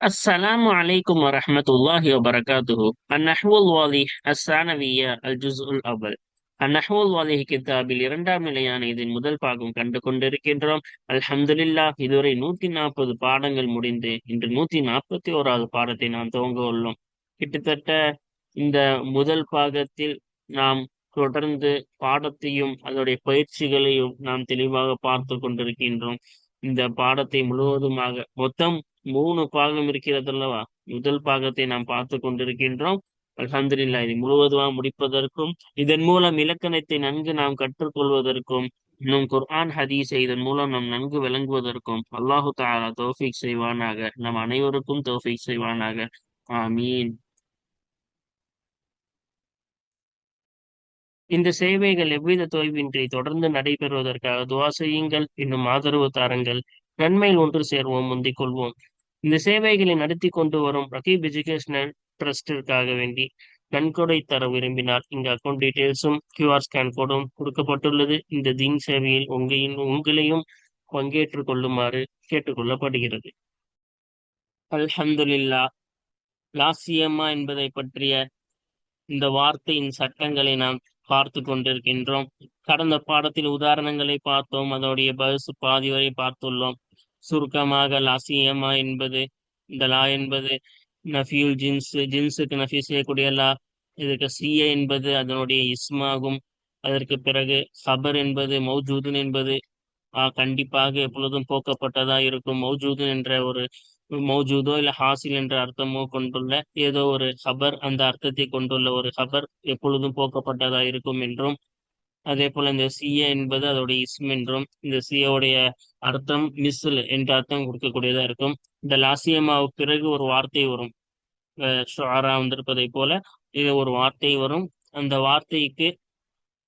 السلام عليكم ورحمة الله وبركاته النحو الواضح الثانوية الجزء الأول النحو الواضح கித்தாபில் இரண்டாம் நிலையான இதன் முதல் பாகம் கண்டு கொண்டிருக்கின்றோம் அல்ஹம்துலில்லா இதுவரை நூத்தி நாற்பது பாடங்கள் முடிந்து இன்று நூத்தி நாற்பத்தி ஓராவது பாடத்தை நாம் துவங்க உள்ளோம் கிட்டத்தட்ட இந்த முதல் பாகத்தில் நாம் தொடர்ந்து பாடத்தையும் அதோடைய பயிற்சிகளையும் நாம் தெளிவாக பார்த்து கொண்டிருக்கின்றோம் இந்த பாடத்தை முழுவதுமாக மொத்தம் மூணு பாகம் இருக்கிறது அல்லவா முதல் பாகத்தை நாம் பார்த்து கொண்டிருக்கின்றோம். அலமதுல்லா இது முழுவதுமா முடிப்பதற்கும் இதன் மூலம் இலக்கணத்தை நன்கு நாம் கற்றுக்கொள்வதற்கும் இன்னும் குர்ஆன் ஹதீஸை இதன் மூலம் நாம் நன்கு விளங்குவதற்கும் அல்லாஹு தாலா தோஃபிக் செய்வானாக. நம் அனைவருக்கும் தோஃபிக் செய்வானாக. ஆமீன். இந்த சேவைகள் எவ்வித தொய்வின்றி தொடர்ந்து நடைபெறுவதற்காக துவா செய்யுங்கள். இன்னும் ஆதரவு தாருங்கள். நன்மையில் ஒன்று சேர்வோம் முந்திக் கொள்வோம். இந்த சேவைகளை நடத்தி கொண்டு வரும் ரகீப் எஜுகேஷனல் ட்ரஸ்டிற்காக வேண்டி நன்கொடை தர விரும்பினால் இந்த அக்கௌண்ட் டீட்டெயில்ஸும் கியூஆர் ஸ்கேன் கோடும் கொடுக்கப்பட்டுள்ளது. இந்த தீன் சேவையில் உங்களின் உங்களையும் பங்கேற்றுக் கொள்ளுமாறு கேட்டுக்கொள்ளப்படுகிறது அல்ஹம்துலில்லா லாசியம்மா என்பதை பற்றிய இந்த வார்த்தையின் சட்டங்களை நாம் பார்த்து கொண்டிருக்கின்றோம். கடந்த பாடத்தில் உதாரணங்களை பார்த்தோம். அதோடைய பஸ் பாதி வரை பார்த்துள்ளோம். சுருக்கமாக லாசியமா என்பது இந்த லா என்பது நஃபியுல் ஜின்ஸ் ஜின்ஸுக்கு நஃபி செய்யக்கூடிய லா இதுக்கு சிய என்பது அதனுடைய இஸ்மாகும். அதற்கு பிறகு சபர் என்பது மௌஜூதன் என்பது கண்டிப்பாக எப்பொழுதும் போக்கப்பட்டதா இருக்கும். மௌஜூதன் என்ற ஒரு மௌஜூதோ இல்ல ஹாசில் என்ற அர்த்தமோ கொண்டுள்ள ஏதோ ஒரு ஹபர் அந்த அர்த்தத்தை கொண்டுள்ள ஒரு ஹபர் எப்பொழுதும் போக்கப்பட்டதா இருக்கும் என்றும் அதே போல இந்த சிஏ என்பது அதோட இஸ்ம் என்றும் இந்த சியோடைய அர்த்தம் மிஸ்ல் என்ற அர்த்தம் கொடுக்கக்கூடியதா இருக்கும். இந்த லாசியமாவுக்கு பிறகு ஒரு வார்த்தை வரும். ஷுஆரா வந்திருப்பதை போல இது ஒரு வார்த்தை வரும். அந்த வார்த்தைக்கு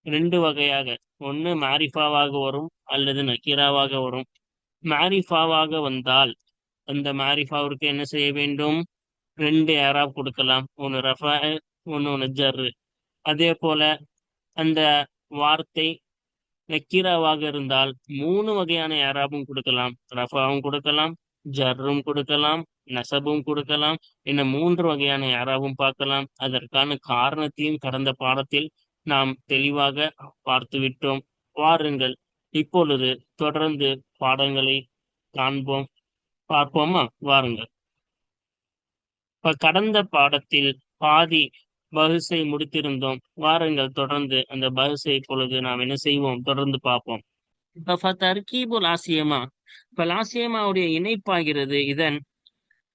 ரெண்டு வகையாக ஒன்று மாரிஃபாவாக வரும் அல்லது நக்கீராவாக வரும். மாரிஃபாவாக வந்தால் அந்த மாரிஃபாவிற்கு என்ன செய்ய வேண்டும்? ரெண்டு ஏராப் கொடுக்கலாம். ஒன்று ரஃபா ஒன்று ஒன்று ஜர்ரு. அதே போல அந்த வார்த்தை நக்கீராவாக இருந்தால் மூணு வகையான ஏராபும் கொடுக்கலாம். ரஃபாவும் கொடுக்கலாம் ஜர்ரும் கொடுக்கலாம் நசபும் கொடுக்கலாம். என்ன மூன்று வகையான யாராவும் பார்க்கலாம். அதற்கான காரணத்தையும் கடந்த பாடத்தில் நாம் தெளிவாக பார்த்து விட்டோம். வாருங்கள் இப்பொழுது தொடர்ந்து பாடங்களை காண்போம். பார்ப்போமா? வாருங்கள். இப்ப கடந்த பாடத்தில் பாதி பகுசை முடித்திருந்தோம். வாரங்கள் தொடர்ந்து அந்த பகுசை இப்பொழுது நாம் என்ன செய்வோம்? தொடர்ந்து பார்ப்போம். இப்ப தர்கீபுல் ஆசியமா? இப்ப லாசியமாவுடைய இணைப்பாகிறது இதன்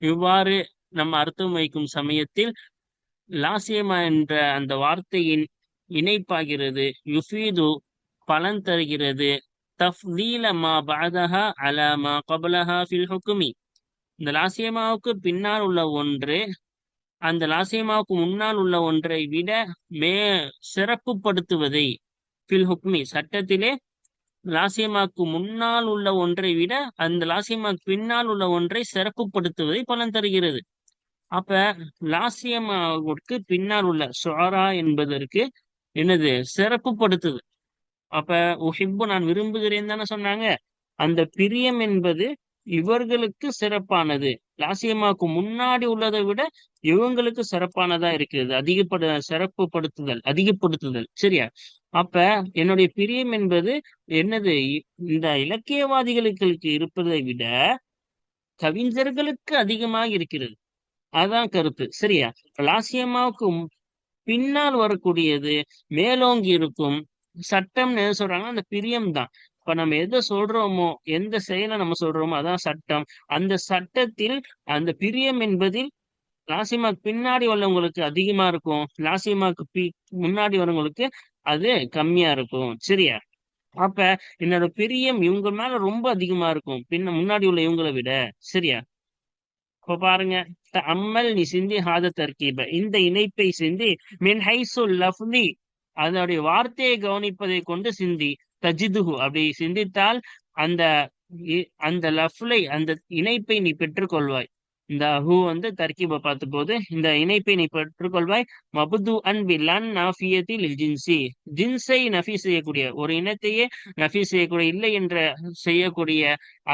இவ்வாறு நம்ம அர்த்தம் வைக்கும் சமயத்தில் லாசியமா என்ற அந்த வார்த்தையின் இணைப்பாகிறது. யுஃபீது பலன் தருகிறது. தஃலீல மா பாதஹா அலா மா கபலஹா ஃபில் ஹுக்குமி இந்த லாசியமாவுக்கு பின்னால் உள்ள ஒன்று அந்த லாசியமாவுக்கு முன்னால் உள்ள ஒன்றை விட மே சிறப்புப்படுத்துவதை ஃபில் ஹுக்மி சட்டத்திலே லாசியமாவுக்கு முன்னால் உள்ள ஒன்றை விட அந்த லாசியமாவுக்கு பின்னால் உள்ள ஒன்றை சிறப்புப்படுத்துவதை பலன் தருகிறது. அப்ப லாசியமாவுக்கு பின்னால் உள்ள சுவாரா என்பதற்கு என்னது? சிறப்புப்படுத்துது. அப்ப உஹிப்பு நான் விரும்புகிறேன் தானே சொன்னாங்க. அந்த பிரியம் என்பது இவர்களுக்கு சிறப்பானது. லாசியமாக்கு முன்னாடி உள்ளதை விட இவங்களுக்கு சிறப்பானதா இருக்கிறது. அதிகப்படு சிறப்புப்படுத்துதல் அதிகப்படுத்துதல். சரியா? அப்ப என்னுடைய பிரியம் என்பது என்னது? இந்த இலக்கியவாதிகளுக்கு இருப்பதை விட கவிஞர்களுக்கு அதிகமாக இருக்கிறது. அதான் கருத்து. சரியா? லாசியமாவுக்கு பின்னால் வரக்கூடியது மேலோங்கி இருக்கும் சட்டம்னு என்ன சொல்றாங்கன்னா அந்த பிரியம் தான். இப்ப நம்ம எதை சொல்றோமோ எந்த செயலை நம்ம சொல்றோமோ அதான் சட்டம். அந்த சட்டத்தில் அந்த பிரியம் என்பதில் லாசிமாக்கு பின்னாடி உள்ளவங்களுக்கு அதிகமா இருக்கும். லாசிமாக்கு பி முன்னாடி வரவங்களுக்கு அது கம்மியா இருக்கும். சரியா? அப்ப என்னோட பிரியம் இவங்க மேல ரொம்ப அதிகமா இருக்கும். பின்ன முன்னாடி உள்ள இவங்களை விட. சரியா? இப்ப பாருங்க. அம்மல் நீ சிந்தி ஹாத தர்கீப. இந்த இணைப்பை சிந்தி. மின் ஹைசு லஃப்லி அதனுடைய வார்த்தையை கவனிப்பதை கொண்டு சிந்தி. தஜிதுகு அப்படி சிந்தித்தால் அந்த அந்த லஃப்லை அந்த இணைப்பை நீ பெற்றுக்கொள்வாய். இந்த ஹூ வந்து தர்க்கீபை பார்த்த போது இந்த இணைப்பை நீ பெற்றுக்கொள்வாய். மபுது அன் பில்லான் நாஃபியத்தில் ஜின்சி. ஜின்ஸை நஃபி செய்யக்கூடிய ஒரு இனத்தையே நஃபி செய்யக்கூடிய இல்லை என்ற செய்யக்கூடிய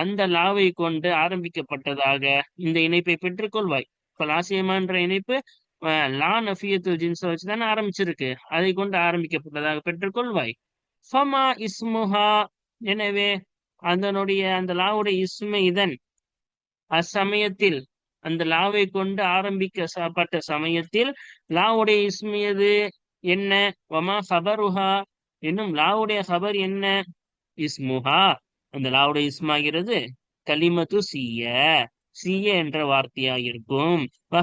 அந்த லாவை கொண்டு ஆரம்பிக்கப்பட்டதாக இந்த இணைப்பை பெற்றுக்கொள்வாய். இப்ப லாசியமான்ற இணைப்பு லா நஃபியத்துல் ஜின்ஸை வச்சுதானே ஆரம்பிச்சிருக்கு. அதை கொண்டு ஆரம்பிக்கப்பட்டதாக பெற்றுக்கொள்வாய். ஃபமா இஸ்முஹா. எனவே அதனுடைய அந்த லாவுடைய இஸ்மை இதன். அச்சமயத்தில் அந்த லாவை கொண்டு ஆரம்பிக்கப்பட்ட சமயத்தில் லாவுடைய இஸ்மியது என்ன? வமா ஹபருஹா. என்னும் லாவுடைய ஹபர் என்ன? இஸ்முஹா. அந்த லாவுடைய இஸ்மாகிறது கலிமத்து சீய. சிய என்ற வார்த்தையா இருக்கும்.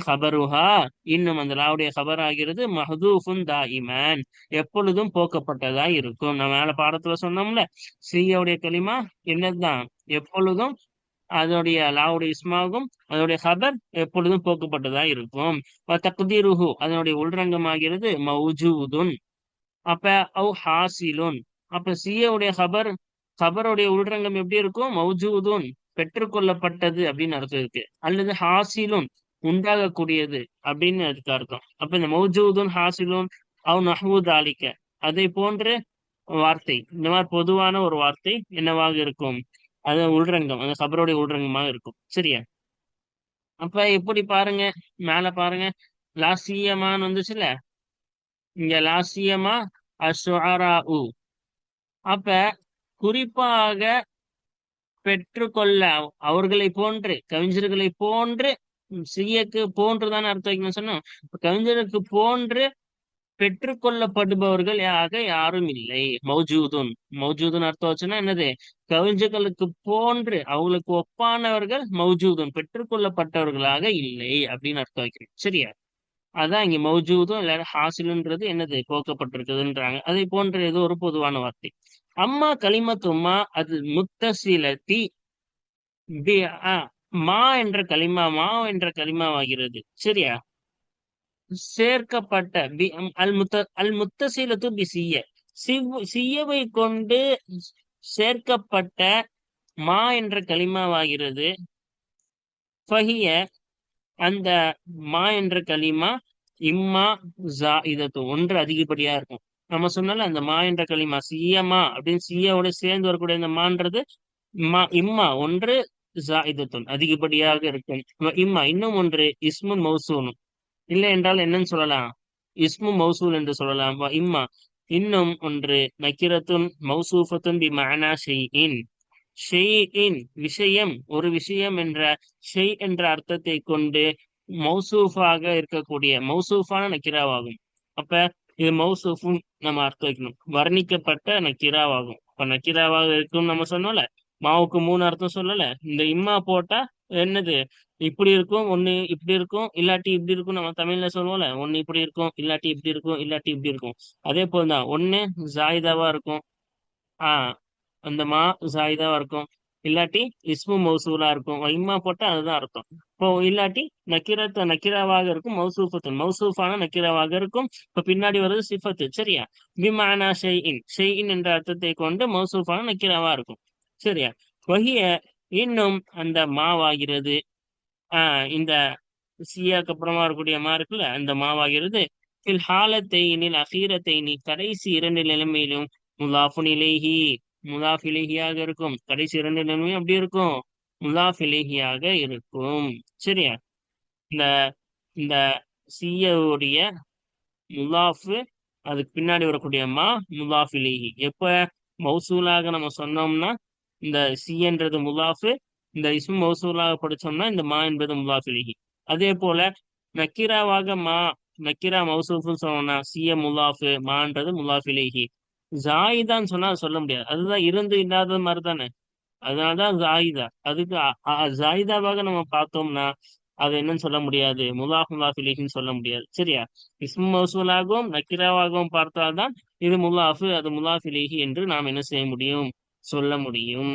ஹபருஹா இன்னும் அந்த லாவுடைய ஹபர் ஆகிறது மஹதூஃபுன் தாயிமன். எப்பொழுதும் போக்கப்பட்டதா இருக்கும். நம்ம மேல பாடத்துல சொன்னோம்ல சீயோடைய களிமா என்னதுதான்? எப்பொழுதும் அதோடைய லாவுடைய இஸ்மாகும் அதோடைய ஹபர் எப்பொழுதும் போக்கப்பட்டதா இருக்கும். தக்தீருஹு அதனுடைய உள்ரங்கமாகிறது மௌஜூதுன். அப்ப அவ் ஹாசிலுன். அப்ப சியவுடைய ஹபர் ஹபருடைய உள்ரங்கம் எப்படி இருக்கும்? மௌஜூதுன். பெற்றுக்கொள்ளப்பட்டது அப்படின்னு அர்த்தம் இருக்கு. அல்லது ஹாசிலும் உண்டாகக்கூடியது அப்படின்னு அதுக்கு அர்த்தம். அப்ப இந்த மௌஜூதும் ஹாசிலும் அவ் நஹூத் ஆலிக்க அதை போன்ற வார்த்தை இந்த மாதிரி பொதுவான ஒரு வார்த்தை என்னவாக இருக்கும்? அது உள்ரங்கம் அந்த கபருடைய உள்ரங்கமாக இருக்கும். சரியா? அப்ப எப்படி பாருங்க மேல பாருங்க. லாசியமான்னு வந்துச்சுல? இங்க லாசியமா அசுஆரா உ அப்ப குறிப்பாக பெற்றுக்கொள்ள அவர்களை போன்று கவிஞர்களை போன்று சியக்கு போன்றுதான் அர்த்தம் வைக்கணும் சொன்னோம் கவிஞருக்கு போன்று பெற்றுக்கொள்ளப்படுபவர்கள் யாக யாரும் இல்லை. மௌஜூதுன் மௌஜூதுன் அர்த்தம் வச்சுன்னா என்னது? கவிஞர்களுக்கு போன்று அவங்களுக்கு ஒப்பானவர்கள் மௌஜூதுன் பெற்றுக்கொள்ளப்பட்டவர்களாக இல்லை அப்படின்னு அர்த்தம் வைக்கிறேன். சரியா? அதான் இங்க மௌஜூதும் இல்லாத ஹாசிலுன்றது என்னது? போக்கப்பட்டிருக்குதுன்றாங்க. அதை போன்ற ஏதோ ஒரு பொதுவான வார்த்தை. அம்மா கலிமத்துமா அது முத்தசிலத்தி மா என்ற களிமா மா என்ற களிமாவாகிறது. சரியா? சேர்க்கப்பட்ட பி அல் முத்த அல் முத்தசீலத்து பி சிய சியவை கொண்டு சேர்க்கப்பட்ட மா என்ற களிமாவாகிறது? ஃபஹிய அந்த மா என்ற களிமா இம்மா ஜா இதத்து ஒன்று அதிகப்படியா இருக்கும். நம்ம சொன்னால அந்த மா என்ற களிமா சியமா அப்படின்னு சியோட சேர்ந்து வரக்கூடிய அந்த மான்றது மா இம்மா. ஒன்று ஜாயிதத்துன் அதிகப்படியாக இருக்கும் இம்மா இன்னும் ஒன்று இஸ்முன் மௌசூனும் இல்லை என்றால் என்னன்னு சொல்லலாம்? இஸ்மு மௌசூல் என்று சொல்லலாம். இம்மா இன்னும் ஒன்று நக்கிரத்துன் மௌசூஃபத்துன் பி மானா ஷெய்இன் ஷெய்இன் விஷயம் ஒரு விஷயம் என்ற ஷெய் என்ற அர்த்தத்தை கொண்டு மௌசூஃபாக இருக்கக்கூடிய மௌசூஃபான நக்கிராவாகும். அப்ப இது மௌசூஃபும் நம்ம அர்த்தம் வைக்கணும். வர்ணிக்கப்பட்ட நக்கிராவாகும். இப்ப நக்கிராவாக இருக்கும்னு நம்ம சொன்னோம்ல மாவுக்கு மூணு அர்த்தம் சொல்லல இந்த இம்மா போட்டா என்னது? இப்படி இருக்கும் ஒண்ணு இப்படி இருக்கும் இல்லாட்டி இப்படி இருக்கும் நம்ம தமிழ்ல சொல்லுவோம்ல ஒண்ணு இப்படி இருக்கும் இல்லாட்டி இப்படி இருக்கும் இல்லாட்டி இப்படி இருக்கும். அதே போல்தான் ஒண்ணு ஜாயிதாவா இருக்கும். ஆஹ் அந்த மா ஜாயிதாவா இருக்கும். இல்லாட்டி இஸ்மு மௌசூலா இருக்கும். இம்மா போட்டா அதுதான் அர்த்தம். இப்போ இல்லாட்டி நக்கிரத்த நக்கிராவாக இருக்கும் மௌசூஃபத்தன். மௌசூஃபான நக்கிராவாக இருக்கும். இப்ப பின்னாடி வருது சிஃபத்து சரியா? விமானா ஷெய்இன் ஷெய்இன் என்ற அர்த்தத்தை கொண்டு மௌசூஃபான நக்கிராவா இருக்கும். சரியா? வகிய இன்னும் அந்த மாவாகிறது. ஆஹ் இந்த சியாக்கு அப்புறமா இருக்கக்கூடிய மா இருக்குல்ல அந்த மாவாகிறது. ஃபில் ஹாலத்தைனில் நீ கடைசி இரண்டு நிலைமையிலும் முலாஃபுன் இலேஹி முலாஃப் இலேஹியாக இருக்கும். கடைசி இரண்டு நிலைமையும் அப்படி இருக்கும். முலாஃபிலேகியாக இருக்கும். சரியா? இந்த இந்த சியவுடைய முலாஃபு அதுக்கு பின்னாடி வரக்கூடிய மா முலாஃப் எப்போ எப்ப மௌசூலாக நம்ம சொன்னோம்னா இந்த சின்றது முலாஃபு இந்த இஸ்மு மௌசூலாக படித்தோம்னா இந்த மா என்பது முலாஃபிலிஹி. அதே போல நக்கீராவாக மா நக்கீரா மௌசூஃப்னு சொன்னோம்னா சிய முலாஃபு மான்றது முலாஃபிலேஹி. ஜாயிதான்னு சொன்னா சொல்ல முடியாது. அதுதான் இருந்து இல்லாத மாதிரி தானே அதனாலதான் ஜாயிதா. அதுக்கு ஜாயிதாவாக நம்ம பார்த்தோம்னா அது என்னன்னு சொல்ல முடியாது. முலாஃப் முலாஃபிலிஹின்னு சொல்ல முடியாது. சரியா? இஸ்மு மௌசூலாகவும் நக்கிராவாகவும் பார்த்தால்தான் இது முலாஃபு அது முலாஃபிலிஹி என்று நாம் என்ன செய்ய முடியும்? சொல்ல முடியும்.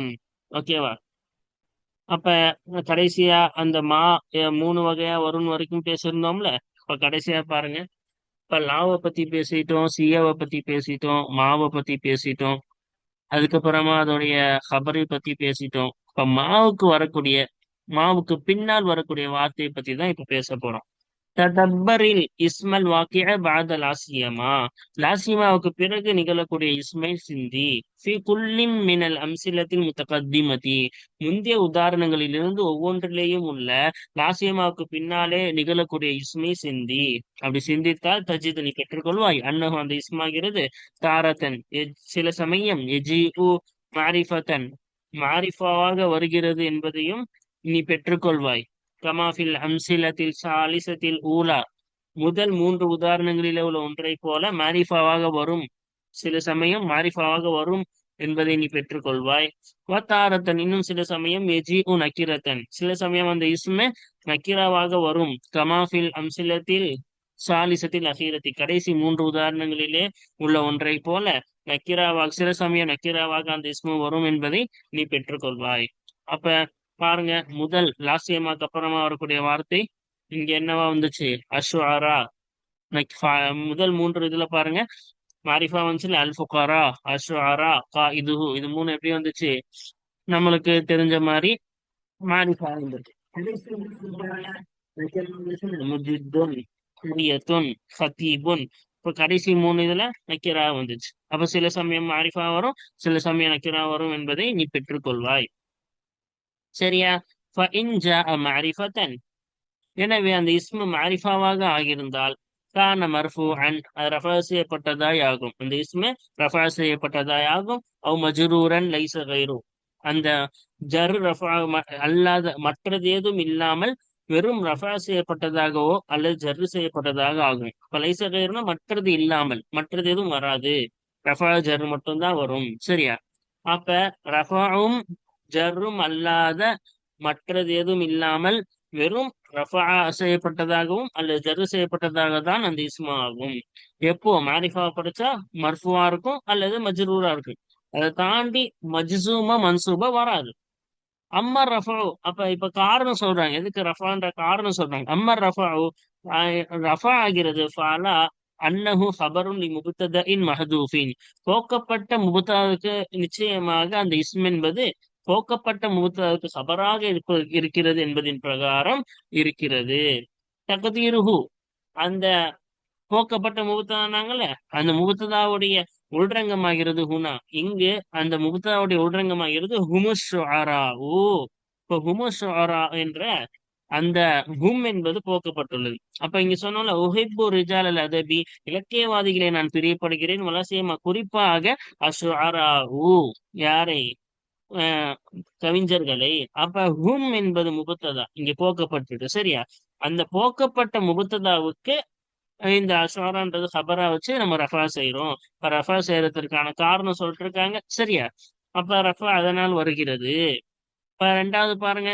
ஓகேவா அப்ப கடைசியா அந்த மா மூணு வகையா வரும் வரைக்கும் பேசியிருந்தோம்ல? இப்ப கடைசியா பாருங்க. இப்ப லாவை பத்தி பேசிட்டோம் சியாவை பத்தி பேசிட்டோம் மாவை பத்தி பேசிட்டோம். அதுக்கப்புறமா அதோடைய ஹபரை பத்தி பேசிட்டோம். இப்ப மாவுக்கு வரக்கூடிய மாவுக்கு பின்னால் வரக்கூடிய வார்த்தையை பத்தி தான் இப்ப பேச போறோம் ததப்பரில் இஸ்மல் வாக்கிய பாத லாசியமா? லாசியமாவுக்கு பிறகு நிகழக்கூடிய இஸ்மை சிந்தி ஃபி குல்லிம் மினல் அம்சிலத்தில் முத்தகத்திமதி முந்தைய உதாரணங்களிலிருந்து ஒவ்வொன்றிலேயும் உள்ள லாசியமாவுக்கு பின்னாலே நிகழக்கூடிய இஸ்மை சிந்தி. அப்படி சிந்தித்தால் தஜித் நீ பெற்றுக்கொள்வாய். அன்னகம் அந்த இஸ்மாகிறது. தாரதன் சில சமயம் எஜி உ மாரிஃபத்தன் மாரிஃபாவாக வருகிறது என்பதையும் நீ பெற்றுக்கொள்வாய். கமாஃபில் ஹம்சிலத்தில் சாலிசத்தில் ஊலா முதல் மூன்று உதாரணங்களிலே உள்ள ஒன்றை போல மாரிஃபாவாக வரும். சில சமயம் மாரிஃபாவாக வரும் என்பதை நீ பெற்றுக்கொள்வாய். வத்தாரத்தன் இன்னும் சில சமயம் எஜி உன் நக்கிரத்தன். சில சமயம் அந்த இஸ்மே நக்கிராவாக வரும். கமாஃபில் அம்சிலத்தில் சாலிசத்தில் அகீரத்தி. கடைசி மூன்று உதாரணங்களிலே உள்ள ஒன்றை போல நக்கிராவாக சில சமயம் நக்கிராவாக அந்த இஸ்மு வரும் என்பதை நீ பெற்றுக்கொள்வாய். அப்ப பாருங்க முதல் லாசியமாக்கு அப்புறமா வரக்கூடிய வார்த்தை இங்க என்னவா வந்துச்சு? அஷ்வாரா. முதல் மூன்று இதுல பாருங்க. மாரிஃபா வந்துச்சு அல்ஃபுகாரா அஷ்வாரா கா இது இது மூணு எப்படி வந்துச்சு? நம்மளுக்கு தெரிஞ்ச மாதிரி மாரிஃபா வந்துருக்கு. இப்ப இப்போ கடைசி மூணு இதுல நக்கிரா வந்துச்சு. அப்ப சில சமயம் மாரிஃபா வரும் சில சமயம் நக்கிரா வரும் என்பதை நீ பெற்றுக்கொள்வாய். சரியா? எனவே அந்த இஸ்மு மாரிஃபாவாக ஆகியிருந்தால் கான மர்ஃபூ அன் அது ரஃபா செய்யப்பட்டதாய் ஆகும். அந்த இஸ்மு ரஃபா செய்யப்பட்டதாய் ஆகும். அவ் மஜ்ரூரன் லைச கைரு. அந்த ஜர் ரஃபா அல்லாத மற்றது ஏதும் இல்லாமல் வெறும் ரஃபா செய்யப்பட்டதாகவோ அல்லது ஜர்ரு செய்யப்பட்டதாக ஆகும். இப்ப லைச கைருனா மற்றது இல்லாமல் மற்றது எதுவும் வராது. ரஃபா ஜர் மட்டும்தான் வரும். சரியா? அப்ப ரஃபாவும் ஜர்ரும் அல்லாத மற்றது எதுவும் இல்லாமல் வெறும் ரஃபா செய்யப்பட்டதாகவும் அல்லது ஜரு செய்யப்பட்டதாக தான் அந்த இஸ்மா ஆகும். எப்போ? மாரிஃபா படிச்சா மர்ஃபுவா இருக்கும் அல்லது மஜ்ரூரா இருக்கும். அதை தாண்டி மஜ்சூமா மன்சூபா வராது. அம்மர் ரஃபா அப்ப இப்ப காரணம் சொல்றாங்க. எதுக்கு ரஃபான்ற காரணம் சொல்றாங்க. அம்மர் ரஃபா ரஃபா ஆகிறது ஃபாலா அன்னஹு ஹபருன் லி முபுத்ததின் மஹதூஃபின். போக்கப்பட்ட முபுத்தாவுக்கு நிச்சயமாக அந்த இஸ்ம் என்பது போக்கப்பட்ட முகத்தாவுக்கு சபராக இருக்கிறது என்பதின் பிரகாரம் இருக்கிறது. தகுதீருஹு அந்த போக்கப்பட்ட முகத்தானாங்கல்ல அந்த முகத்ததாவுடைய உள்ரங்கமாகிறது ஹுனா. இங்கு அந்த முகத்தாவுடைய உள்ரங்கமாகிறது ஹுமுஷாரா ஓ இப்ப ஹுமுஷாரா என்ற அந்த ஹும் என்பது போக்கப்பட்டுள்ளது. அப்ப இங்க சொன்னோம்ல உஹிப்பு ரிஜால் அல் அதபி. இலக்கியவாதிகளை நான் பிரியப்படுகிறேன். வலசியமா குறிப்பாக அசு ஊ யாரை? கவிஞர்களை அப்ப ஹும் என்பது முபத்ததா இங்க போக்கப்பட்டிருக்கு சரியா? அந்த போக்கப்பட்ட முபத்ததாவுக்கு இந்த அஸ்வாரான்றது ஹபரா வச்சு நம்ம ரஃபா செய்யறோம் இப்ப ரஃபா செய்யறதுக்கான காரணம் சொல்லிட்டு இருக்காங்க சரியா? அப்ப ரஃபா அதனால் வருகிறது. இப்ப ரெண்டாவது பாருங்க.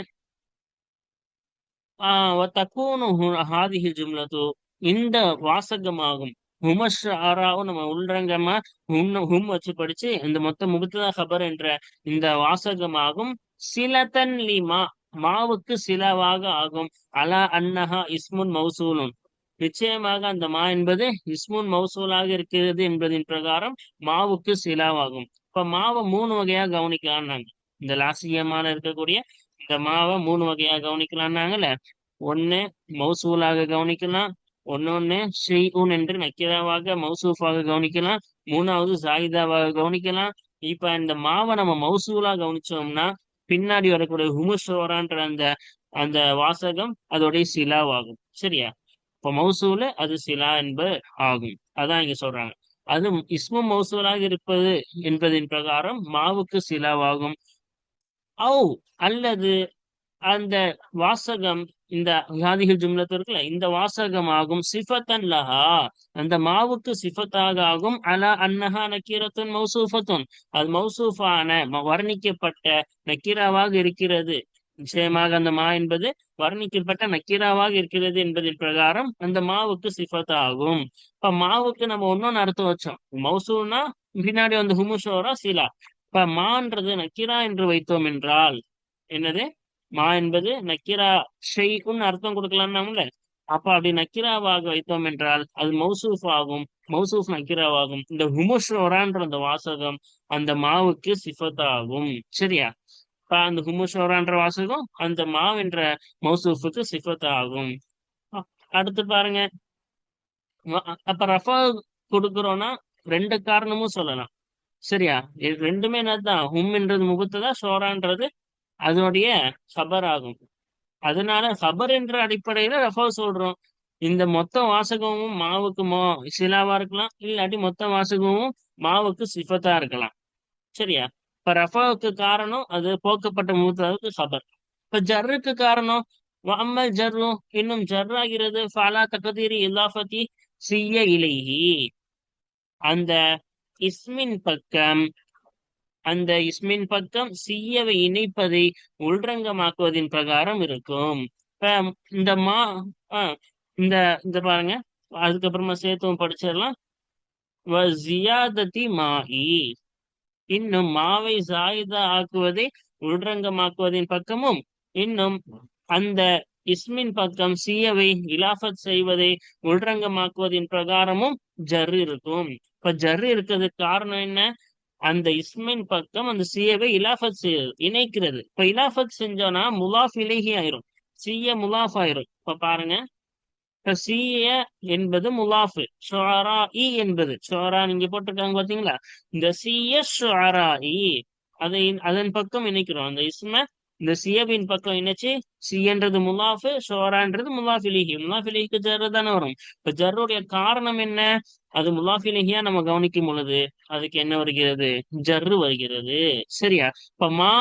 ஆஹ் தக்கூனு ஹாதிஹி ஜும்லத்து இந்த வாசகமாகும். ஹுமஷாராவும் நம்ம உள்ரங்கமா ஹும் ஹும் வச்சு படிச்சு இந்த மொத்த முகத்ததா ஹபர் என்ற இந்த வாசகமாகும். சிலதன் லிமா மாவுக்கு சிலவாக ஆகும். அலா அன்னஹா இஸ்முன் மௌசூலும். நிச்சயமாக அந்த மா என்பது இஸ்முன் மௌசூலாக இருக்கிறது என்பதின் பிரகாரம் மாவுக்கு சிலாவாகும். இப்ப மாவை மூணு வகையா கவனிக்கலாம்னாங்க. இந்த லாசியமான இருக்கக்கூடிய இந்த மாவை மூணு வகையா கவனிக்கலாம்னாங்கல்ல. ஒண்ணு மௌசூலாக கவனிக்கலாம். ஒன்னொன்னு ஷெய்உன் என்று நக்கிராவாக மௌசூஃபாக கவனிக்கலாம். மூணாவது சாயிதாவாக கவனிக்கலாம். இப்ப இந்த மாவை நம்ம மௌசூலா கவனிச்சோம்னா பின்னாடி வரக்கூடிய ஹுமுசோரான்ற அந்த அந்த வாசகம் அதோடைய சிலாவாகும். சரியா? இப்ப மௌசூல அது சிலா என்பது ஆகும். அதான் இங்க சொல்றாங்க. அது இஸ்மு மௌசூலாக இருப்பது என்பதின் பிரகாரம் மாவுக்கு சிலாவாகும். ஔ அல்லது அந்த வாசகம் இந்த ஹாதிகள் ஜும்லத்து இருக்குல்ல இந்த வாசகமாகும் சிஃபத்தன் லஹா. அந்த மாவுக்கு சிஃபத்தாக ஆகும். அலா அன்னஹா நக்கீரத்துன் மௌசூஃபத்துன். அது மௌசூஃபான வர்ணிக்கப்பட்ட நக்கீராவாக இருக்கிறது. நிச்சயமாக அந்த மா என்பது வர்ணிக்கப்பட்ட நக்கீராவாக இருக்கிறது என்பதின் பிரகாரம் அந்த மாவுக்கு சிஃபத் ஆகும் இப்ப மாவுக்கு நம்ம ஒன்னொன்னு அர்த்தம் வச்சோம். மௌசூனா பின்னாடி வந்து ஹுமுஷோரா சிலா. இப்ப மான்றது நக்கீரா என்று வைத்தோம் என்றால் என்னது? மா என்பது நக்கிரா ஷெய்க்குன்னு அர்த்தம் கொடுக்கலாம்னாங்கள அப்ப அப்படி நக்கிராவாக வைத்தோம் என்றால் அது மௌசூஃப் ஆகும் மௌசூஃப் நக்கிராவாகும். இந்த ஹுமுஷோரான்ற அந்த வாசகம் அந்த மாவுக்கு சிஃபத் ஆகும் சரியா? இப்ப அந்த ஹுமுஷோரான்ற வாசகம் அந்த மாவென்ற என்ற மௌசூஃபுக்கு சிஃபத் ஆகும் அடுத்து பாருங்க. அப்ப ரஃபா கொடுக்குறோம்னா ரெண்டு காரணமும் சொல்லலாம். சரியா? இது ரெண்டுமே என்னதுதான்? ஹும்ன்றது முகத்துதான் ஷோரான்றது அதனுடைய ஹபர் ஆகும் அதனால ஹபர் என்ற அடிப்படையில ரஃபா சொல்றோம். இந்த மொத்த வாசகமும் மாவுக்கு மோ சிலாவா இருக்கலாம் இல்லாட்டி மொத்த வாசகமும் மாவுக்கு சிஃபத்தா இருக்கலாம். சரியா? இப்ப ரஃபாவுக்கு காரணம் அது போக்கப்பட்ட மூத்தாவுக்கு ஹபர் இப்ப ஜர்ருக்கு காரணம் அம்மல் ஜர்ரு இன்னும் ஜர்ராகிறது ஃபாலா தகதீரி இல்லாஃபத்தி சிய இலைஹி. அந்த இஸ்மின் பக்கம் அந்த இஸ்மின் பக்கம் சீயவை இணைப்பதை உள்ரங்கமாக்குவதின் பிரகாரம் இருக்கும். இப்ப இந்த மா இந்த இந்த பாருங்க. அதுக்கப்புறமா சேர்த்தும் படிச்சிடலாம். வ ஜியாதத்தி இன்னும் மாவை சாயுதா ஆக்குவதை உள்ரங்கமாக்குவதின் பக்கமும் இன்னும் அந்த இஸ்மின் பக்கம் சீயவை இலாஃபத் செய்வதை உள்ரங்கமாக்குவதின் பிரகாரமும் ஜர் இருக்கும். இப்ப ஜர் இருக்கிறதுக்கு காரணம் என்ன? அந்த இஸ்மின் பக்கம் அந்த சியவை இலாஃபத் இணைக்கிறது. இப்ப இலாஃபத் செஞ்சோம்னா முலாஃப் இலகி ஆயிரும். சிய முலாஃப் ஆயிரும். இப்ப பாருங்க. இப்ப சிய என்பது முலாஃபு ஷுஆரா இ என்பது. ஷுஆரா நீங்க போட்டிருக்காங்க பாத்தீங்களா? இந்த சிய ஷுஆரா இ அதை அதன் பக்கம் இணைக்கிறோம். அந்த இஸ்ம இந்த சியபின் பக்கம் இணைச்சு சியன்றது முலாஃபு ஷோரான்றது முலாஃபிலிஹி. முலாஃபிலிஹிக்கு ஜர்ரு தானே வரும். இப்ப ஜர்ருடைய காரணம் என்ன? அது முலாஃபிலிஹியா நம்ம கவனிக்கும் பொழுது அதுக்கு என்ன வருகிறது? ஜர்ரு வருகிறது. சரியா? இப்ப மா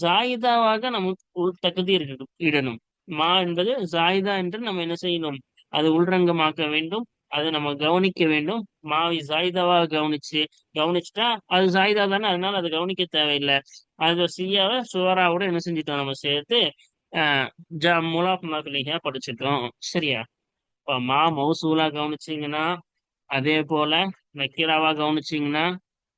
ஜாயிதாவாக நம்ம உள் தகுதி இடணும். மா என்பது ஜாயிதா என்று நம்ம என்ன செய்யணும்? அது உள்ரங்கமாக்க வேண்டும். அதை நம்ம கவனிக்க வேண்டும். மாவி ஜாயிதாவாக கவனிச்சு கவனிச்சுட்டா அது ஜாயிதா தானே? அதனால அதை கவனிக்க தேவையில்லை. அது சியாவை சுவராவோட என்ன செஞ்சிட்டோம்? நம்ம சேர்த்து ஆஹ் ஜா முலாப் படிச்சிட்டோம். சரியா? இப்ப மா மௌசூலா கவனிச்சிங்கன்னா அதே போல நக்கீராவா கவனிச்சிங்கன்னா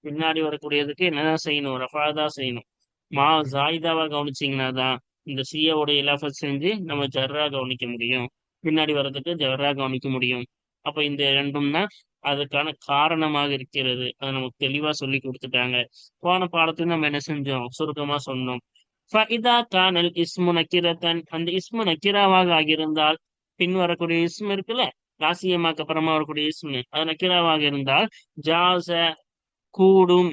பின்னாடி வரக்கூடியதுக்கு என்னதான் செய்யணும்? ரஃபா தான் செய்யணும். மா ஜாயிதாவா கவனிச்சிங்கன்னா தான் இந்த சியாவோட இலாஃபத் செஞ்சு நம்ம ஜர்ரா கவனிக்க முடியும். பின்னாடி வர்றதுக்கு ஜர்ரா கவனிக்க முடியும். அப்ப இந்த ரெண்டும் தான் அதுக்கான காரணமாக இருக்கிறது. அதை நமக்கு தெளிவா சொல்லி கொடுத்துட்டாங்க. போன பாடத்துக்கு நம்ம என்ன செஞ்சோம்? சுருக்கமா சொன்னோம். ஃபைதா கானல் இஸ்மு நக்கிரத்தன் அந்த இஸ்மு நக்கிராவாக ஆகியிருந்தால் பின் வரக்கூடிய இஸ்மு இருக்குல்ல? ராசியமாக்கு அப்புறமா வரக்கூடிய இஸ்மு. அது நக்கிராவாக இருந்தால் ஜாச கூடும்.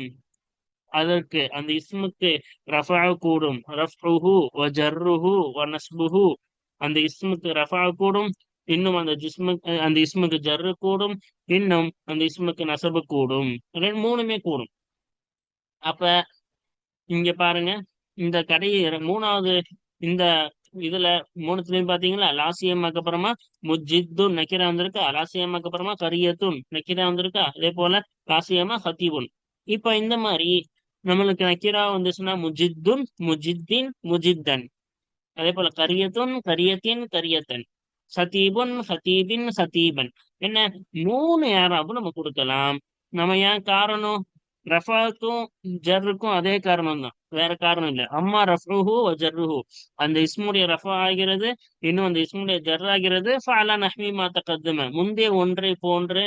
அதற்கு அந்த இஸ்முக்கு ரஃபா கூடும். ரஃப்ருஹு வ ஜர்ருஹு வ நஸ்புஹு. அந்த இஸ்முக்கு ரஃபா கூடும். இன்னும் அந்த ஜிஸ்மு அந்த இஸ்முக்கு ஜர்ரு கூடும் இன்னும் அந்த இஸ்முக்கு நசபு கூடும். ரெண்டு மூணுமே கூடும். அப்ப இங்க பாருங்க இந்த கடையை மூணாவது இந்த இதுல மூணுத்துலயும் பாத்தீங்களா அலாசியம்மாக்கு அப்புறமா முஜித்து நக்கிரா வந்திருக்கா அலாசியம்மாக்கு அப்புறமா கரியத்துன் நக்கிரா வந்திருக்கா அதே போல காசியமா ஹத்தீபுன். இப்ப இந்த மாதிரி நம்மளுக்கு நக்கிரா வந்துச்சுன்னா முஜித்துன் முஜித்தின் முஜித்தன். அதே போல கரியத்துன் கரியத்தின் கரியத்தன். சதீபுன் சதீபின் சதீபன். என்ன? மூணு யாராவும் நம்ம கொடுக்கலாம். நம்ம ஏன் காரணம்? ரஃபாக்கும் ஜர்ருக்கும் அதே காரணம் தான் வேற காரணம் இல்லை. அம்மா ரஃபுஹு ஜர்ருஹு. அந்த இஸ்முடைய ரஃபா ஆகிறது இன்னும் அந்த இஸ்முடைய ஜர் ஆகிறது. ஃபாலா நஹ்மி மாத்த கத்தும முந்தைய ஒன்றை போன்று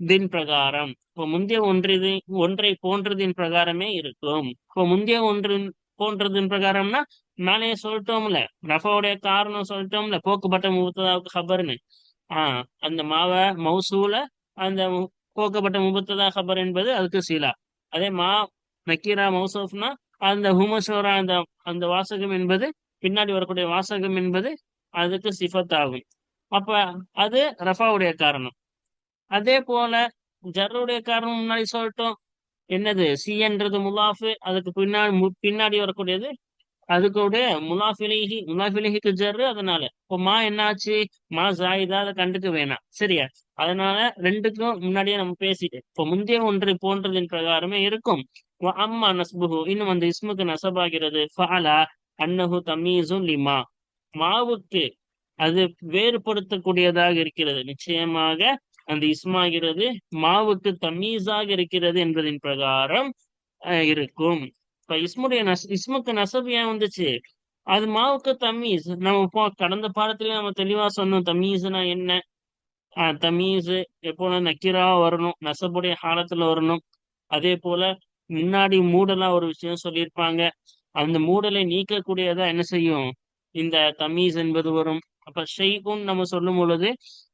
தின் பிரகாரம். இப்போ முந்தைய ஒன்றிது ஒன்றை போன்றதின் பிரகாரமே இருக்கும். இப்போ முந்தைய ஒன்றின் போன்றதின் பிரகாரம்னா மேலேயே சொல்லிட்டோம்ல ரஃபாவுடைய காரணம் சொல்லிட்டோம்ல போக்குப்பட்ட முபத்ததாவுக்கு ஹபர்னு ஆஹ் அந்த மாவ மௌசூல அந்த போக்கப்பட்ட முபத்ததா ஹபர் என்பது அதுக்கு சீலா. அதே மா நக்கீரா மௌசூஃப்னா அந்த ஹுமசோரா அந்த அந்த வாசகம் என்பது பின்னாடி வரக்கூடிய வாசகம் என்பது அதுக்கு சிஃபத் ஆகும் அப்ப அது ரஃபாவுடைய காரணம். அதே போல ஜர்ருடைய காரணம் முன்னாடி சொல்லிட்டோம். என்னது? சிஎன்றது முலாஃபு அதுக்கு பின்னாடி பின்னாடி வரக்கூடியது அதுக்கூட முலாஃபிலேஹி முலாஃபிலேஹிக்கு ஜர்ரு அதனால. இப்போ மா என்னாச்சு? மா ஜாயிதா அதை கண்டுக்க வேணாம். சரியா? அதனால ரெண்டுக்கும் முன்னாடியே நம்ம பேசிட்டு இப்போ முந்தைய ஒன்றை போன்றதின் பிரகாரமே இருக்கும். அம்மா நஸ்புஹு இன்னும் அந்த இஸ்முக்கு நசபாகிறது. ஃபாலா அன்னஹு தமீசும் லிமா. மாவுக்கு அது வேறுபடுத்தக்கூடியதாக இருக்கிறது. நிச்சயமாக அந்த இஸ்மாகிறது மாவுக்கு தமீஸாக இருக்கிறது என்பதின் பிரகாரம் அஹ், இருக்கும். இப்ப இஸ்முடைய நஸ் இஸ்முக்கு நசபு ஏன் வந்துச்சு? அது மாவுக்கு தமீஸ். நம்ம போ கடந்த பாடத்துல நம்ம தெளிவா சொன்னோம் தமீஸ்னா என்ன? ஆஹ் தமீஸ் எப்போதும் நக்கீரா வரணும் நசபுடைய காலத்துல வரணும். அதே போல முன்னாடி மூடலா ஒரு விஷயம் சொல்லியிருப்பாங்க. அந்த மூடலை நீக்கக்கூடியதா என்ன செய்யும்? இந்த தமீஸ் என்பது வரும். அப்ப ஷெய்கும் நம்ம சொல்லும் பொழுது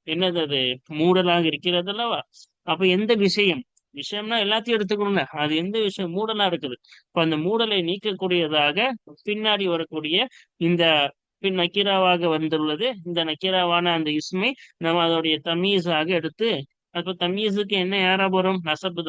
என்னது அது? மூடலாக இருக்கிறது அல்லவா அப்ப எந்த விஷயம்? விஷயம்னா எல்லாத்தையும் எடுத்துக்கணும்ல அது எந்த விஷயம்? மூடலா இருக்குது. இப்ப அந்த மூடலை நீக்கக்கூடியதாக பின்னாடி வரக்கூடிய இந்த பின் நக்கீராவாக வந்துள்ளது. இந்த நக்கீராவான அந்த இஸ்மை நம்ம அதோடைய தமீஸாக எடுத்து அப்ப தமீஸுக்கு என்ன ஏறாப் வரும்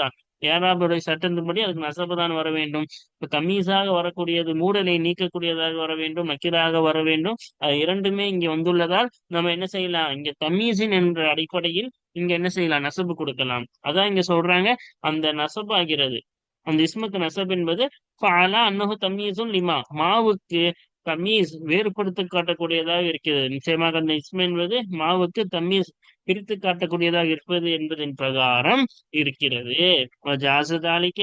தான் ஏறாபுடைய சட்டத்தின்படி அதுக்கு நசபுதான் வர வேண்டும். இப்ப தமீஸாக வரக்கூடியது மூடலை நீக்கக்கூடியதாக வர வேண்டும் நக்கீராக வர வேண்டும். அது இரண்டுமே இங்க வந்துள்ளதால் நம்ம என்ன செய்யலாம்? இங்க தமீசின் என்ற அடிப்படையில் இங்க என்ன செய்யலாம்? நசபு கொடுக்கலாம். அதான் இங்க சொல்றாங்க அந்த நசபு ஆகிறது அந்த இஸ்முக்கு நசப் என்பது பாலா அன்னஹு தமீசும் லிமா. மாவுக்கு தமீஸ் வேறுபடுத்த காட்டக்கூடியதாக இருக்கிறது. நிச்சயமாக அந்த இஸ்ம என்பது மாவுக்கு தமீஸ் பிரித்து காட்டக்கூடியதாக இருப்பது என்பதன் பிரகாரம் இருக்கிறது. ஜாசதாலிக்க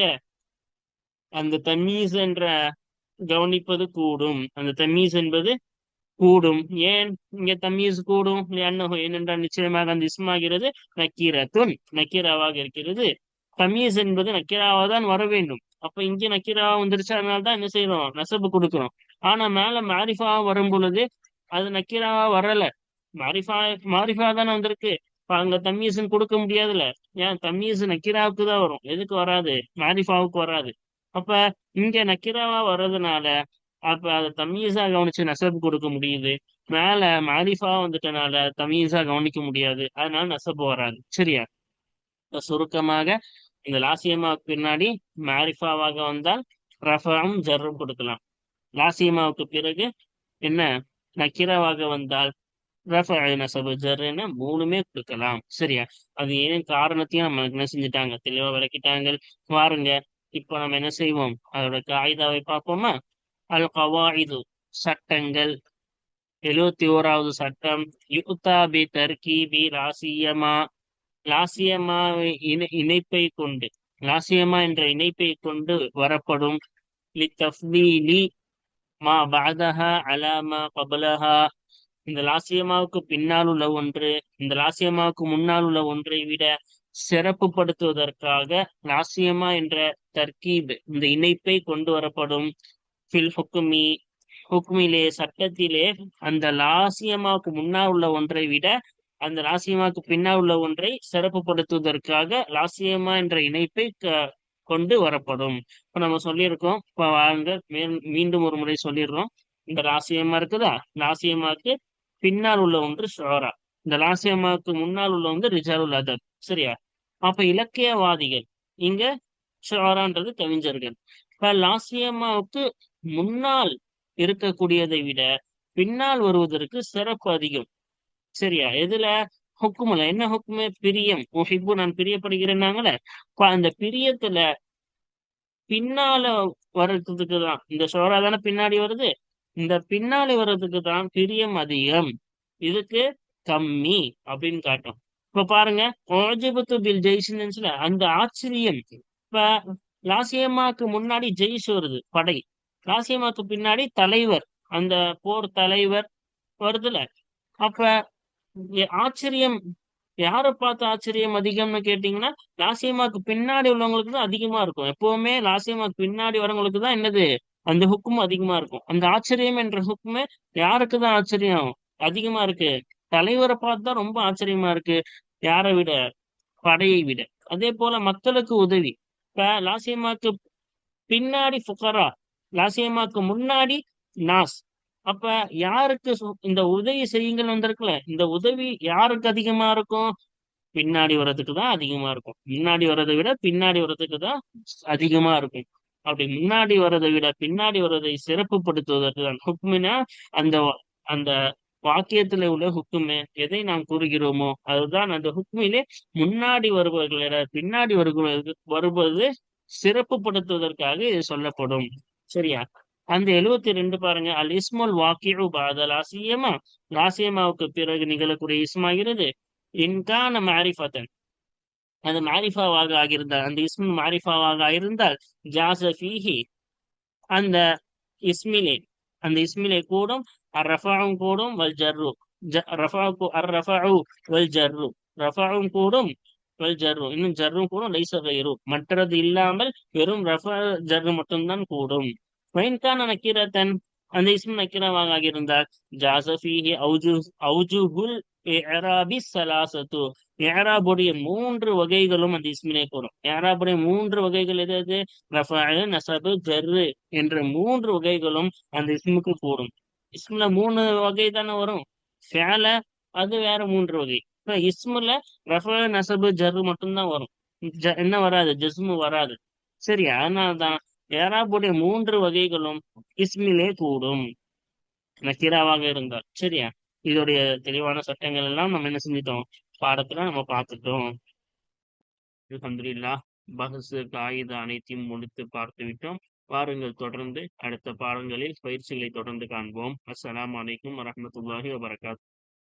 அந்த தமீஸ் என்ற கவனிப்பது கூடும். அந்த தமீஸ் என்பது கூடும். ஏன் இங்க தமீஸ் கூடும்? ஏனென்றால் நிச்சயமாக அந்த இஸ்மாகிறது நக்கீரத்துன் நக்கீராவாக இருக்கிறது. தமீஸ் என்பது நக்கீராவா தான் வர வேண்டும். அப்ப இங்கே நக்கீராவா வந்துருச்சு அதனால தான் என்ன செய்யறோம்? நெசப்பு கொடுக்கிறோம். ஆனா மேல மாரிஃபா வரும் பொழுது அது நக்கீராவா வரல. மாரிஃபா மாரிஃபா தானே வந்திருக்கு. இப்ப அங்க தம்மீஸ்ன்னு கொடுக்க முடியாதுல்ல. ஏன்? தம்மீஸ் நக்கீராவுக்கு தான் வரும். எதுக்கு வராது? மாரிஃபாவுக்கு வராது. அப்ப இங்க நக்கீராவா வர்றதுனால அப்ப அதை தம்மீஸா கவனிச்சு நசபு கொடுக்க முடியுது. மேல மாரிஃபா வந்துட்டனால தமீஸா கவனிக்க முடியாது. அதனால நசபு வராது. சரியா? சுருக்கமாக இந்த லாசியமாவுக்கு பின்னாடி மாரிஃபாவாக வந்தால் ரஃபாவும் ஜர்ரும் கொடுக்கலாம். லாசியமாவுக்கு பிறகு என்ன? நக்கிரவாக வந்தால் நசபு ஜர்ன்னு மூணுமே கொடுக்கலாம். சரியா? அது ஏன் காரணத்தையும் நம்ம என்ன செஞ்சுட்டாங்க? தெளிவா விளக்கிட்டாங்க. பாருங்க இப்போ நம்ம என்ன செய்வோம்? அதோட காயிதாவை பார்ப்போமா? அல் கவாயிது சட்டங்கள். எழுவத்தி ஓராவது சட்டம். யுக்தாபி தர்கீபி லாசியமா லாசியமா இணை இணைப்பை கொண்டு லாசியமா என்ற இணைப்பை கொண்டு வரப்படும். மா பாதஹா அலாமா கபலஹா. இந்த லாசியமாவுக்கு பின்னால் உள்ள ஒன்று இந்த லாசியமாவுக்கு முன்னால் உள்ள ஒன்றை விட சிறப்புப்படுத்துவதற்காக லாசியமா என்ற தர்கீப் இந்த இணைப்பை கொண்டு வரப்படும். ஃபில் ஹுக்குமி ஹுக்குமிலே சட்டத்திலே அந்த லாசியமாவுக்கு முன்னால் உள்ள ஒன்றை விட அந்த லாசியமாவுக்கு பின்னால் உள்ள ஒன்றை சிறப்புப்படுத்துவதற்காக லாசியமா என்ற இணைப்பை கொண்டு வரப்படும். இப்ப நம்ம சொல்லியிருக்கோம் இப்ப வாழ்ந்த மீண்டும் ஒரு முறை சொல்லிடுறோம் இந்த ராசியமா இருக்குதா? ராசியமாக்கு பின்னால் உள்ள ஒன்று ஷோரா. இந்த லாசியமாவுக்கு முன்னால் உள்ள வந்து ரிஜாருல் அதப் சரியா? அப்ப இலக்கியவாதிகள் இங்க ஷோரான்றது கவிஞர்கள். இப்ப லாசியமாவுக்கு முன்னால் இருக்கக்கூடியதை விட பின்னால் வருவதற்கு சிறப்பு அதிகம் சரியா? எதுல? ஹுக்குமல என்ன ஹுக்குமே? பிரியம். ஹிப்பு நான் பிரியப்படுகிறேன்னாங்கள அந்த பிரியத்துல பின்னால வர்றதுக்கு தான். இந்த சோரா தானே பின்னாடி வருது? இந்த பின்னாடி வர்றதுக்கு தான் பிரியம் அதிகம். இதுக்கு கம்மி அப்படின்னு காட்டும். இப்ப பாருங்க ஓஜிபத்து பில் ஜெய்சின்ஸ்ல அந்த ஆச்சரியம். இப்ப லாசியமாக்கு முன்னாடி ஜெய்ஸ் வருது படை. லாசியமாக்கு பின்னாடி தலைவர். அந்த போர் தலைவர் வருதுல. அப்ப ஆச்சரியம். யாரை பார்த்து ஆச்சரியம் அதிகம்னு கேட்டீங்கன்னா லாசியமாக்கு பின்னாடி உள்ளவங்களுக்கு தான் அதிகமா இருக்கும். எப்பவுமே லாசியமாக்கு பின்னாடி வரவங்களுக்கு தான் என்னது? அந்த ஹுக்கும் அதிகமா இருக்கும். அந்த ஆச்சரியம் என்ற ஹுக்குமே யாருக்கு தான் ஆச்சரியம்? அதிகமா இருக்கு. தலைவரை பார்த்து தான் ரொம்ப ஆச்சரியமா இருக்கு. யாரை விட? படையை விட. அதே போல மக்களுக்கு உதவி. இப்ப லாசியமாக்கு பின்னாடி ஃபுகரா லாசியமாக்கு முன்னாடி நாஸ். அப்ப யாருக்கு இந்த உதவி செய்யுங்கள் வந்திருக்குல்ல இந்த உதவி யாருக்கு அதிகமா இருக்கும்? பின்னாடி வர்றதுக்கு தான் அதிகமா இருக்கும். முன்னாடி வர்றதை விட பின்னாடி வர்றதுக்கு தான் அதிகமா இருக்கும். அப்படி முன்னாடி வர்றதை விட பின்னாடி வர்றதை சிறப்புப்படுத்துவதற்கு தான். ஹுக்மினா அந்த அந்த வாக்கியத்துல உள்ள ஹுக்குமே எதை நாம் கூறுகிறோமோ அதுதான் அந்த ஹுக்மிலே முன்னாடி வருபவர்களை பின்னாடி வருபவர்கள் வருவது சிறப்புப்படுத்துவதற்காக இது சொல்லப்படும். சரியா? அந்த எழுவத்தி ரெண்டு பாருங்க. அல் இஸ்முல் வாக்கியு பாதல் ஆசியமா? ஆசியமாவுக்கு பிறகு நிகழக்கூடிய இஸ்மாகிறது இன்கான மாரிஃபத்தன் அது மாரிஃபாவாக ஆகியிருந்தால் அந்த இஸ்மு மாரிஃபாவாக இருந்தால் ஜாசஃபீஹி அந்த இஸ்மிலே அந்த இஸ்மிலே கூடும் அர் ரஃபாவும் கூடும் வல் ஜர்ரு. ரஃபாவுக்கு அர் ரஃபாவு வல் ஜர்ரு. ரஃபாவும் கூடும் வல் ஜர்ரு. இன்னும் ஜர்ரும் கூடும் லைச மற்றது இல்லாமல் வெறும் ரஃபா ஜர்ரு மட்டும்தான் கூடும். வைன்கான நக்கீரத்தன் அந்த இஸ்மு நக்கீரமாக இருந்தால் ஜாசஃபீஹி அவுஜு அவுஜுஹுல் ஏராபி சலாசத்து ஏராபுடைய மூன்று வகைகளும் அந்த இஸ்மிலே கூறும் ஏராபுடைய மூன்று வகைகள் எது எது ரஃபாயு நசபு ஜர்ரு என்ற மூன்று வகைகளும் அந்த இஸ்முக்கு கூறும் இஸ்முல மூணு வகை தானே வரும் ஃபேல அது வேற மூன்று வகை இப்போ இஸ்முல ரஃபா நசபு ஜர்ரு மட்டும்தான் வரும் என்ன வராது ஜஸ்மு வராது சரி அதனால தான் ஏராபுடைய மூன்று வகைகளும் இஸ்மிலே கூடும். நக்கீராவாக இருந்தால் சரியா? இதோடைய தெளிவான சட்டங்கள் எல்லாம் நம்ம என்ன செஞ்சிட்டோம்? பாடத்துல நம்ம பார்த்துட்டோம். அலமதுல்லா பகசு காகிதம் அனைத்தையும் முடித்து பார்த்து விட்டோம் வாருங்கள் தொடர்ந்து அடுத்த பாடங்களில் பயிற்சிகளை தொடர்ந்து காண்போம். அஸ்லாம் வலைக்கம் வரமத்துல்லாஹி வபரகாத்.